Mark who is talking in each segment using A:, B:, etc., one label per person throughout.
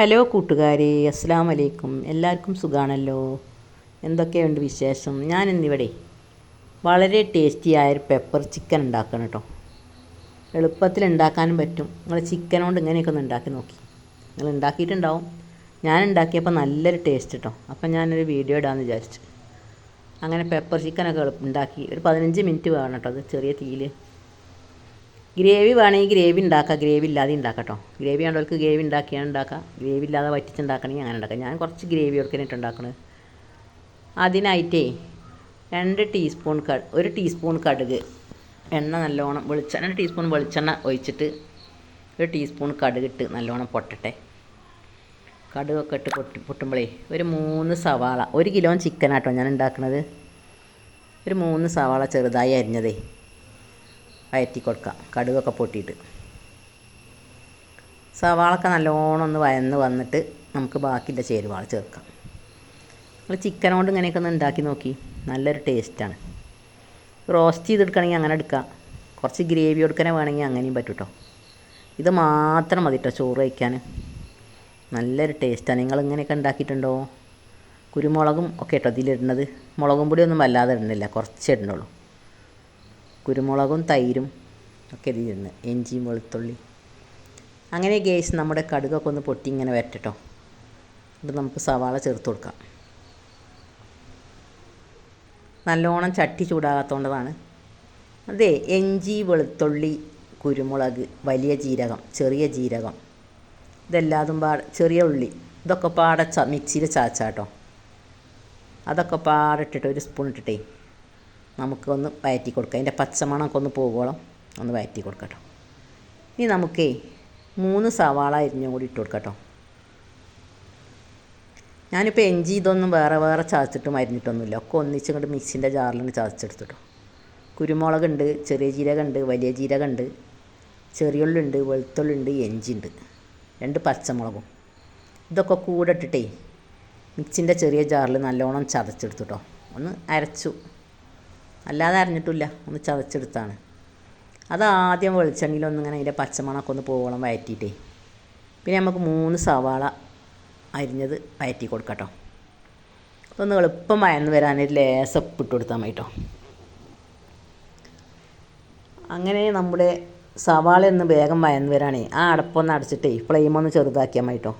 A: Hello കൂട്ടുകാരെ അസ്സാം വലൈക്കും എല്ലാവർക്കും സുഖാണല്ലോ? എന്തൊക്കെയുണ്ട് വിശേഷം? ഞാൻ ഇന്നിവിടെ വളരെ ടേസ്റ്റിയായ ആയൊരു പെപ്പർ ചിക്കൻ ഉണ്ടാക്കണം കേട്ടോ എളുപ്പത്തിൽ ഉണ്ടാക്കാനും പറ്റും. നിങ്ങൾ ചിക്കൻ കൊണ്ട് ഇങ്ങനെയൊക്കെ ഒന്ന് ഉണ്ടാക്കി നോക്കി. നിങ്ങൾ ഉണ്ടാക്കിയിട്ടുണ്ടാവും. ഞാൻ ഉണ്ടാക്കിയപ്പോൾ നല്ലൊരു ടേസ്റ്റ് കേട്ടോ അപ്പം ഞാനൊരു വീഡിയോ ഇടാമെന്ന് വിചാരിച്ചു. അങ്ങനെ പെപ്പർ ചിക്കനൊക്കെ ഉണ്ടാക്കി ഒരു പതിനഞ്ച് മിനിറ്റ് വേണം കേട്ടോ അത് ചെറിയ തീയിൽ ഗ്രേവി വേണമെങ്കിൽ ഗ്രേവി ഉണ്ടാക്കാം. ഗ്രേവി ഇല്ലാതെ ഉണ്ടാക്കാം കേട്ടോ ഗ്രേവി ഉള്ളവർക്ക് ഗ്രേവി ഉണ്ടാക്കിയാണ് ഉണ്ടാക്കാം. ഗ്രേവി ഇല്ലാതെ വറ്റിച്ചുണ്ടാക്കണമെങ്കിൽ അങ്ങനെ ഉണ്ടാക്കാം. ഞാൻ കുറച്ച് ഗ്രേവി കൊടുക്കാനായിട്ട് ഉണ്ടാക്കണത് അതിനായിട്ടേ രണ്ട് ടീസ്പൂൺ ക ഒരു ടീസ്പൂൺ കടുക് എണ്ണ നല്ലോണം വെളിച്ചെണ്ണ രണ്ട് ടീസ്പൂൺ വെളിച്ചെണ്ണ ഒഴിച്ചിട്ട് ഒരു ടീസ്പൂൺ കടുകിട്ട് നല്ലോണം പൊട്ടട്ടെ. കടുകൊക്കെ ഇട്ട് പൊട്ടി പൊട്ടുമ്പോഴേ ഒരു മൂന്ന് സവാള ഒരു കിലോ ചിക്കനാട്ടോ ഞാൻ ഉണ്ടാക്കുന്നത് ഒരു മൂന്ന് സവാള ചെറുതായി അരിഞ്ഞതേ. വയറ്റി കൊടുക്കുക കടുകൊക്കെ പൊട്ടിയിട്ട്. സവാളൊക്കെ നല്ലോണം ഒന്ന് വയന്ന് വന്നിട്ട് നമുക്ക് ബാക്കിന്റെ ചേരുവകൾ ചേർക്കാം. നമ്മൾ ചിക്കൻ കൊണ്ട് ഇങ്ങനെയൊക്കെ ഒന്ന് ഉണ്ടാക്കി നോക്കി. നല്ലൊരു ടേസ്റ്റാണ് റോസ്റ്റ് ചെയ്തെടുക്കണമെങ്കിൽ അങ്ങനെ എടുക്കാം. കുറച്ച് ഗ്രേവി കൊടുക്കാനേ വേണമെങ്കിൽ അങ്ങനെയും പറ്റും കേട്ടോ ഇത് മാത്രം മതി കേട്ടോ ചോറ് കഴിക്കാൻ. നല്ലൊരു ടേസ്റ്റാണ് നിങ്ങൾ ഇങ്ങനെയൊക്കെ ഉണ്ടാക്കിയിട്ടുണ്ടോ? കുരുമുളകും ഒക്കെ കേട്ടോ ഇതിലിടുന്നത്. മുളകും പൊടിയൊന്നും വല്ലാതെ ഇടുന്നില്ല. കുറച്ചേ ഇടുന്നുള്ളൂ. കുരുമുളകും തൈരും ഒക്കെ ഇരുന്ന് ഇഞ്ചിയും വെളുത്തുള്ളി. അങ്ങനെ ഗേസ് നമ്മുടെ കടുകൊക്കെ ഒന്ന് പൊട്ടി ഇങ്ങനെ വരട്ടോ ഇത് നമുക്ക് സവാള ചേർത്ത് കൊടുക്കാം. നല്ലോണം ചട്ടി ചൂടാകാത്തതുകൊണ്ടതാണ് അതെ എഞ്ചി വെളുത്തുള്ളി കുരുമുളക് വലിയ ജീരകം ചെറിയ ജീരകം. ഇതെല്ലാതും പാട ചെറിയ ഉള്ളി. ഇതൊക്കെ പാടെ ച മിക്സിയിൽ ചാച്ചാട്ടോ അതൊക്കെ പാടിട്ടിട്ട് ഒരു സ്പൂൺ ഇട്ടിട്ടേ നമുക്കൊന്ന് വയറ്റി കൊടുക്കാം. അതിന്റെ പച്ചമണമൊക്കെ ഒന്ന് പോകുവോളം ഒന്ന് വയറ്റി കൊടുക്കട്ടോ. ഇനി നമുക്കേ മൂന്ന് സവാള അരിഞ്ഞും കൂടി ഇട്ട് കൊടുക്കട്ടോ. ഞാനിപ്പോൾ എഞ്ചി ഇതൊന്നും വേറെ വേറെ ചതച്ചിട്ടും അരിഞ്ഞിട്ടൊന്നുമില്ല. ഒക്കെ ഒന്നിച്ച് ഇങ്ങോട്ട് മിക്സിന്റെ ജാറിലാണ് ചതച്ചെടുത്തിട്ടോ. കുരുമുളകുണ്ട് ചെറിയ ജീരകമുണ്ട് വലിയ ജീരകമുണ്ട് ചെറിയുള്ളുണ്ട് വെളുത്തുള്ളുണ്ട് ഉണ്ട്. രണ്ട് പച്ചമുളകും. ഇതൊക്കെ കൂടെ ഇട്ടിട്ടേ മിക്സിന്റെ ചെറിയ ജാറിൽ നല്ലോണം ചതച്ചെടുത്തിട്ടോ. ഒന്ന് അരച്ചു. അല്ലാതെ അരഞ്ഞിട്ടില്ല ഒന്ന് ചതച്ചെടുത്താണ്. അത് ആദ്യം വെളിച്ചെണ്ണയിലൊന്നിങ്ങനെ അതിന്റെ പച്ചമണമൊക്കെ ഒന്ന് പോവോളം വയറ്റിയിട്ടേ. പിന്നെ നമുക്ക് മൂന്ന് സവാള അരിഞ്ഞത് വയറ്റി കൊടുക്കട്ടോ. ഒന്ന് എളുപ്പം വയന്ന് വരാനൊരു ലേസം ഇട്ട് കൊടുത്താൽ മതി കേട്ടോ അങ്ങനെ നമ്മുടെ സവാള ഒന്ന് വേഗം വയന്ന് വരാണേ. ആ അടപ്പൊന്ന് അടച്ചിട്ടേ ഫ്ലെയിം ഒന്ന് ചെറുതാക്കിയാൽ മതി കേട്ടോ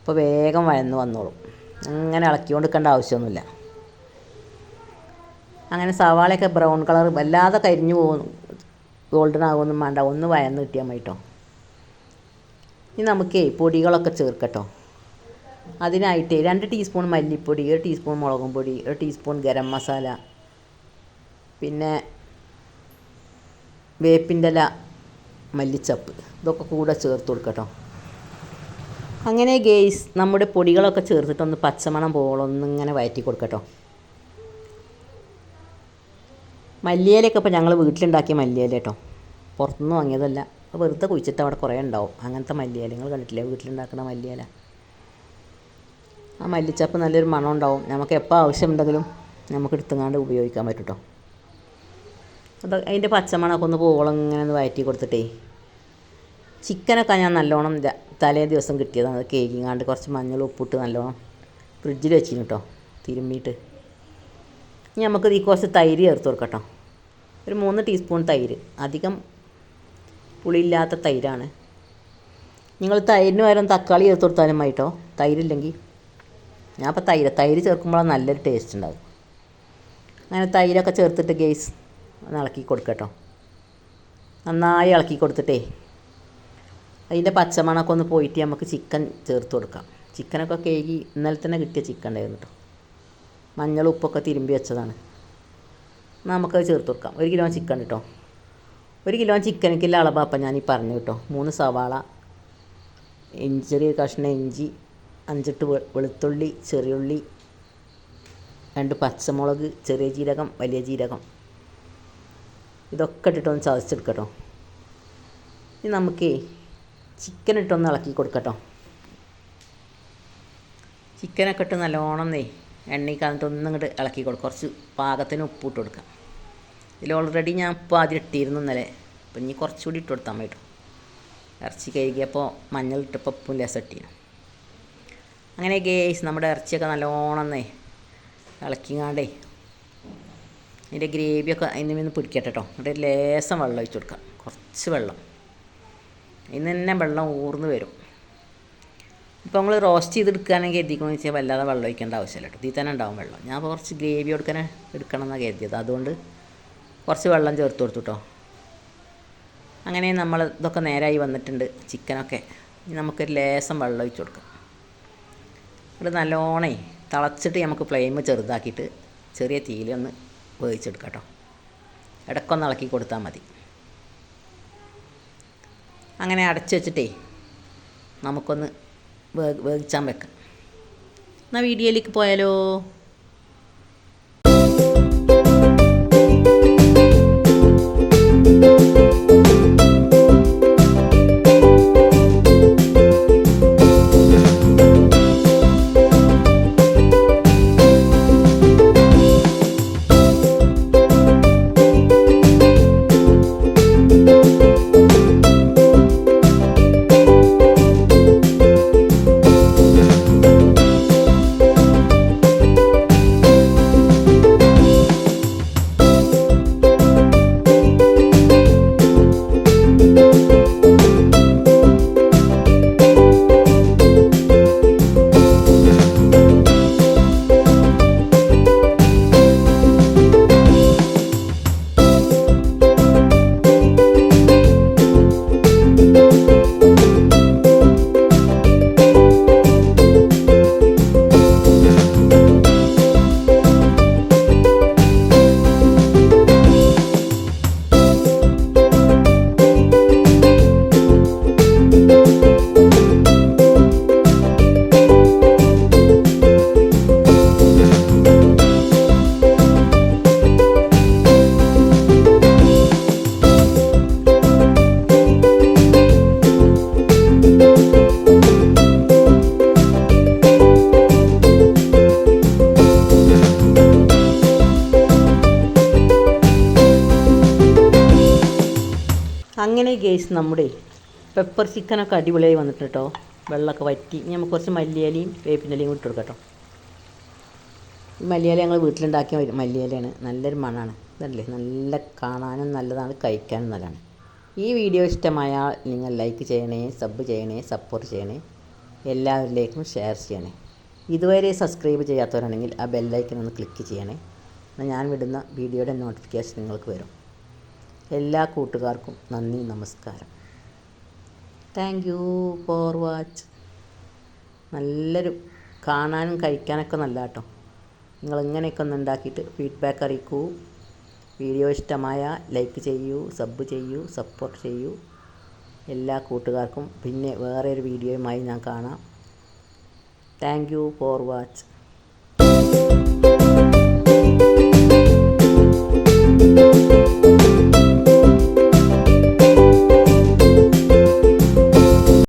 A: അപ്പോൾ വേഗം വയന്ന് വന്നോളും. അങ്ങനെ ഇളക്കി കൊടുക്കേണ്ട ആവശ്യമൊന്നുമില്ല. അങ്ങനെ സവാളയൊക്കെ ബ്രൗൺ കളർ വല്ലാതെ കരിഞ്ഞു പോകുന്നു. ഗോൾഡൻ ആകുമൊന്നും വേണ്ട. ഒന്ന് വയന്ന് കിട്ടിയാൽ മതി കേട്ടോ ഇനി നമുക്കേ പൊടികളൊക്കെ ചേർക്കട്ടോ. അതിനായിട്ട് രണ്ട് ടീസ്പൂൺ മല്ലിപ്പൊടി ഒരു ടീസ്പൂൺ മുളകും പൊടി ഒരു ടീസ്പൂൺ ഗരം മസാല. പിന്നെ വേപ്പിന്റെ ഇല മല്ലിച്ചപ്പ്. ഇതൊക്കെ കൂടെ ചേർത്ത് കൊടുക്കട്ടോ. അങ്ങനെ ഗെയ്സ് നമ്മുടെ പൊടികളൊക്കെ ചേർത്തിട്ടൊന്ന് പച്ചമണം പോകണം ഒന്നിങ്ങനെ വയറ്റി കൊടുക്കട്ടോ. മല്ലിയിലൊക്കെ ഇപ്പോൾ ഞങ്ങൾ വീട്ടിലുണ്ടാക്കിയ മല്ലിയില കേട്ടോ. പുറത്തുനിന്ന് വാങ്ങിയതല്ല. വെറുതെ കുഴിച്ചിട്ട് അവിടെ കുറേ ഉണ്ടാവും. അങ്ങനത്തെ മല്ലിയില. നിങ്ങൾ കണ്ടിട്ടില്ലേ? വീട്ടിലുണ്ടാക്കുന്ന മല്ലിയില. ആ മല്ലിച്ചപ്പ് നല്ലൊരു മണം ഉണ്ടാവും. നമുക്ക് എപ്പോൾ ആവശ്യമുണ്ടെങ്കിലും നമുക്ക് എടുത്തുങ്ങാണ്ട് ഉപയോഗിക്കാൻ പറ്റും കേട്ടോ. അത് അതിന്റെ പച്ചമണമൊക്കെ ഒന്ന് പോകണം ഇങ്ങനെ ഒന്ന് വയറ്റി കൊടുത്തിട്ടേ. ചിക്കനൊക്കെ ഞാൻ നല്ലോണം തലേ ദിവസം കിട്ടിയതാണ്. അത് കേക്കിങ്ങാണ്ട് കുറച്ച് മഞ്ഞൾ ഉപ്പിട്ട് നല്ലോണം ഫ്രിഡ്ജിൽ വെച്ചിരുന്നു കേട്ടോ. തിരുമ്മിയിട്ട്. ഇനി നമുക്ക് ഈ കുറച്ച് തൈര് ചേർത്ത് കൊടുക്കട്ടോ. ഒരു മൂന്ന് ടീസ്പൂൺ തൈര്. അധികം പുളിയില്ലാത്ത തൈരാണ്. നിങ്ങൾ തൈരിന് പകരം തക്കാളി ചേർത്ത് കൊടുത്താലും മതിട്ടോ. തൈരില്ലെങ്കിൽ. ഞാൻ അപ്പോൾ തൈര് തൈര് ചേർക്കുമ്പോഴാണ് നല്ലൊരു ടേസ്റ്റ് ഉണ്ടാകും അങ്ങനെ തൈരൊക്കെ ചേർത്തിട്ട് ഗേസ് ഒന്ന് ഇളക്കി കൊടുക്കട്ടോ. നന്നായി ഇളക്കി കൊടുത്തിട്ടേ അതിന്റെ പച്ചമണമൊക്കെ ഒന്ന് പോയിട്ട് നമുക്ക് ചിക്കൻ ചേർത്ത് കൊടുക്കാം. ചിക്കനൊക്കെ കേകി ഇന്നലെ തന്നെ കിട്ടിയ ചിക്കൻ ഉണ്ടായിരുന്നു കേട്ടോ മഞ്ഞൾ ഉപ്പൊക്കെ തിരുമ്പി വെച്ചതാണ്. നമുക്കത് ചേർത്ത് കൊടുക്കാം. ഒരു കിലോ ചിക്കൻ കേട്ടോ ഒരു കിലോ ചിക്കനിക്കുള്ള അളവാപ്പം ഞാൻ ഈ പറഞ്ഞു കേട്ടോ. മൂന്ന് സവാള ഇഞ്ചി ചെറിയ കഷ്ണം ഇഞ്ചി അഞ്ചെട്ട് വെളുത്തുള്ളി ചെറിയുള്ളി രണ്ട് പച്ചമുളക് ചെറിയ ജീരകം വലിയ ജീരകം. ഇതൊക്കെ ഇട്ടിട്ടൊന്ന് ചതച്ചെടുക്കട്ടോ. ഇനി നമുക്കേ ചിക്കൻ ഇട്ടൊന്ന് ഇളക്കി കൊടുക്കട്ടോ. ചിക്കനൊക്കെ ഇട്ട് നല്ലോണം നെയ് എണ്ണയ്ക്കകത്ത് ഒന്നും ഇങ്ങോട്ട് ഇളക്കി കൊടുക്കും. കുറച്ച് പാകത്തിന് ഉപ്പ് ഇട്ട് കൊടുക്കാം ഇതിൽ ഓൾറെഡി ഞാൻ ഉപ്പ് ആദ്യം ഇട്ടിരുന്നു ഇന്നലെ. അപ്പം ഇനി കുറച്ചുകൂടി ഇട്ട് കൊടുത്താൽ മതി കേട്ടോ ഇറച്ചി കഴുകിയപ്പോൾ മഞ്ഞൾ ഇട്ടപ്പോൾ ഉപ്പും ലേസം ഇട്ടിരുന്നു അങ്ങനെ ഗേസ് നമ്മുടെ ഇറച്ചിയൊക്കെ നല്ലോണമെന്നേ ഇളക്കിങ്ങാണ്ടേ അതിന്റെ ഗ്രേവിയൊക്കെ അതിന് നിന്ന് പിടിക്കട്ടെ കേട്ടോ എന്നിട്ട് ലേസം വെള്ളം ഒഴിച്ച് കൊടുക്കാം കുറച്ച് വെള്ളം. ഇന്ന് തന്നെ വെള്ളം ഊർന്ന് വരും. ഇപ്പോൾ നമ്മൾ റോസ്റ്റ് ചെയ്തെടുക്കുകയാണെങ്കിൽ കരുതിക്കണമെന്ന് വെച്ചാൽ വല്ലാതെ വെള്ളം ഒഴിക്കേണ്ട ആവശ്യമില്ല കേട്ടോ. ഇതിൽ തന്നെ ഉണ്ടാവും വെള്ളം. ഞാൻ കുറച്ച് ഗ്രേവി കൊടുക്കാൻ എടുക്കണം എന്നാണ് കരുതിയത്. അതുകൊണ്ട് കുറച്ച് വെള്ളം ചേർത്ത് കൊടുത്തു കേട്ടോ അങ്ങനെ നമ്മൾ ഇതൊക്കെ നേരായി വന്നിട്ടുണ്ട് ചിക്കനൊക്കെ. ഇനി നമുക്കൊരു ലേശം വെള്ളം ഒഴിച്ച് കൊടുക്കാം. ഇവിടെ നല്ലോണേ തിളച്ചിട്ട് നമുക്ക് ഫ്ലെയിം ചെറുതാക്കിയിട്ട് ചെറിയ തീയിലൊന്ന് വേവിച്ചെടുക്കാം കേട്ടോ ഇടയ്ക്കൊന്ന് ഇളക്കി കൊടുത്താൽ മതി. അങ്ങനെ അടച്ചു വെച്ചിട്ടേ നമുക്കൊന്ന് വേവിച്ചാൻ വെക്കാം. എന്നാൽ വീഡിയോയിലേക്ക് പോയാലോ? അങ്ങനെ ഗേസ് നമ്മുടെ പെപ്പർ ചിക്കനൊക്കെ അടിപൊളിയായി വന്നിട്ട് കേട്ടോ വെള്ളമൊക്കെ വറ്റി. ഇനി നമുക്ക് കുറച്ച് മല്ലിയാലയും വേപ്പിനിലയും ഇട്ട് കൊടുക്കാം കേട്ടോ ഈ മല്ലിയില ഞങ്ങൾ വീട്ടിലുണ്ടാക്കിയ മല്ലിയാലയാണ്. നല്ലൊരു മണമാണ് ഇതല്ലേ? നല്ല കാണാനും നല്ലതാണ് കഴിക്കാനും നല്ലതാണ്. ഈ വീഡിയോ ഇഷ്ടമായാൽ നിങ്ങൾ ലൈക്ക് ചെയ്യണേ സബ് ചെയ്യണേ സപ്പോർട്ട് ചെയ്യണേ. എല്ലാവരിലേക്കും ഷെയർ ചെയ്യണേ. ഇതുവരെ സബ്സ്ക്രൈബ് ചെയ്യാത്തവരാണെങ്കിൽ ആ ബെല്ലൈക്കൻ ഒന്ന് ക്ലിക്ക് ചെയ്യണേ. എന്നാൽ ഞാൻ വിടുന്ന വീഡിയോയുടെ നോട്ടിഫിക്കേഷൻ നിങ്ങൾക്ക് വരും. എല്ലാ കൂട്ടുകാർക്കും നന്ദി നമസ്കാരം. താങ്ക് യു ഫോർ വാച്ച് നല്ലൊരു കാണാനും കഴിക്കാനൊക്കെ നല്ല കേട്ടോ നിങ്ങളിങ്ങനെയൊക്കെ ഒന്ന് ഉണ്ടാക്കിയിട്ട് ഫീഡ്ബാക്ക് അറിയിക്കൂ. വീഡിയോ ഇഷ്ടമായ ലൈക്ക് ചെയ്യൂ സബ് ചെയ്യൂ സപ്പോർട്ട് ചെയ്യൂ. എല്ലാ കൂട്ടുകാർക്കും പിന്നെ വേറെ ഒരു വീഡിയോയുമായി ഞാൻ കാണാം. Thank you for watch